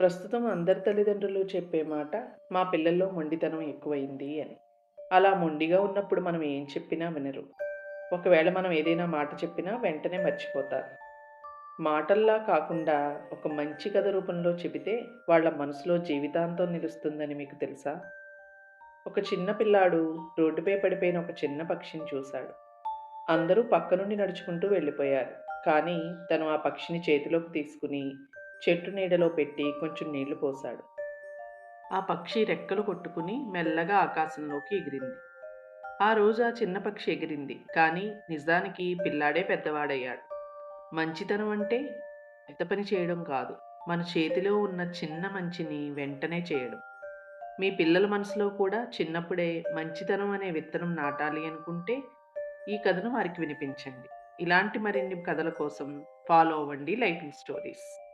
ప్రస్తుతం అందరి తల్లిదండ్రులు చెప్పే మాట మా పిల్లల్లో మొండితనం ఎక్కువైంది అని. అలా మొండిగా ఉన్నప్పుడు మనం ఏం చెప్పినా వినరు. ఒకవేళ మనం ఏదైనా మాట చెప్పినా వెంటనే మర్చిపోతారు. మాటల్లా కాకుండా ఒక మంచి కథ రూపంలో చెబితే వాళ్ళ మనసులో జీవితాంతం నిలుస్తుందని మీకు తెలుసా? ఒక చిన్న పిల్లాడు రోడ్డుపై పడిపోయిన ఒక చిన్న పక్షిని చూశాడు. అందరూ పక్క నుండి నడుచుకుంటూ వెళ్ళిపోయారు. కానీ తను ఆ పక్షిని చేతిలోకి తీసుకుని చెట్టు నీడలో పెట్టి కొంచెం నీళ్ళు పోశాడు. ఆ పక్షి రెక్కలు కొట్టుకుని మెల్లగా ఆకాశంలోకి ఎగిరింది. ఆ రోజు ఆ చిన్న పక్షి ఎగిరింది. కానీ నిజానికి పిల్లాడే పెద్దవాడయ్యాడు. మంచితనం అంటే పెద్ద పని చేయడం కాదు. మన చేతిలో ఉన్న చిన్న మంచిని వెంటనే చేయడం. మీ పిల్లల మనసులో కూడా చిన్నప్పుడే మంచితనం అనే విత్తనం నాటాలి అనుకుంటే ఈ కథను వారికి వినిపించండి. ఇలాంటి మరిన్ని కథల కోసం ఫాలో అవ్వండి లైటింగ్ స్టోరీస్.